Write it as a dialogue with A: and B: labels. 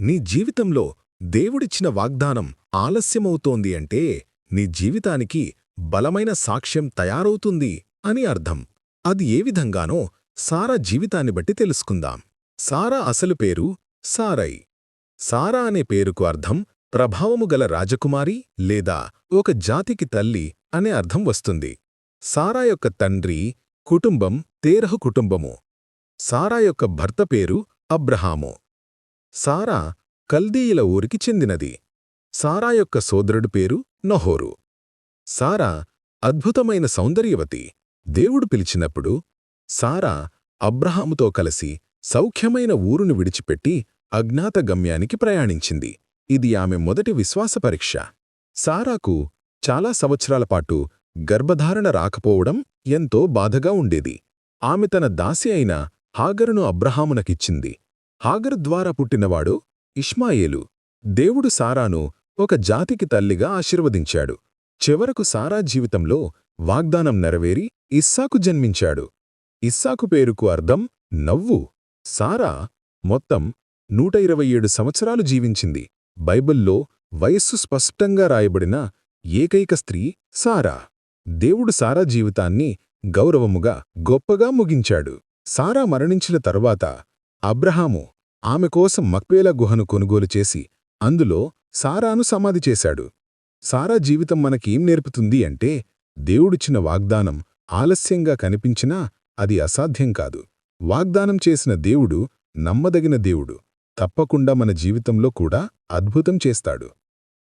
A: నీ జీవితంలో దేవుడిచ్చిన వాగ్దానం ఆలస్యమవుతోంది అంటే నీ జీవితానికి బలమైన సాక్ష్యం తయారవుతుంది అని అర్థం. అది ఏ విధంగానో సారా జీవితాన్ని బట్టి తెలుసుకుందాం. సారా అసలు పేరు సారై. సారా అనే పేరుకు అర్థం ప్రభావము గల రాజకుమారి లేదా ఒక జాతికి తల్లి అనే అర్థం వస్తుంది. సారా యొక్క తండ్రి కుటుంబం తేరహు కుటుంబము. సారా యొక్క భర్త పేరు అబ్రహాము. సారా కల్దీయుల ఊరికి చెందినది. సారా యొక్క సోదరుడు పేరు నహోరు. సారా అద్భుతమైన సౌందర్యవతి. దేవుడు పిలిచినప్పుడు సారా అబ్రహాముతో కలిసి సౌఖ్యమైన ఊరును విడిచిపెట్టి అజ్ఞాత గమ్యానికి ప్రయాణించింది. ఇది ఆమె మొదటి విశ్వాస పరీక్ష. సారాకు చాలా సంవత్సరాల పాటు గర్భధారణ రాకపోవడం ఎంతో బాధగా ఉండేది. ఆమె తన దాసి అయిన హాగరును అబ్రహామునకిచ్చింది. హాగర్ ద్వారా పుట్టినవాడు ఇష్మాయేలు. దేవుడు సారాను ఒక జాతికి తల్లిగా ఆశీర్వదించాడు. చివరకు సారా జీవితంలో వాగ్దానం నెరవేరి ఇస్సాకు జన్మించాడు. ఇస్సాకు పేరుకు అర్థం నవ్వు. సారా మొత్తం నూట ఇరవై ఏడు సంవత్సరాలు జీవించింది. బైబిల్లో వయస్సు స్పష్టంగా రాయబడిన ఏకైక స్త్రీ సారా. దేవుడు సారా జీవితాన్ని గౌరవముగా గొప్పగా ముగించాడు. సారా మరణించిన తరువాత అబ్రహాము ఆమె కోసం మక్పేల గుహను కొనుగోలు చేసి అందులో సారాను సమాధి చేశాడు. సారా జీవితం మనకేం నేర్పుతుంది అంటే దేవుడిచ్చిన వాగ్దానం ఆలస్యంగా కనిపించినా అది అసాధ్యం కాదు. వాగ్దానం చేసిన దేవుడు నమ్మదగిన దేవుడు తప్పకుండా మన జీవితంలో కూడా అద్భుతం చేస్తాడు.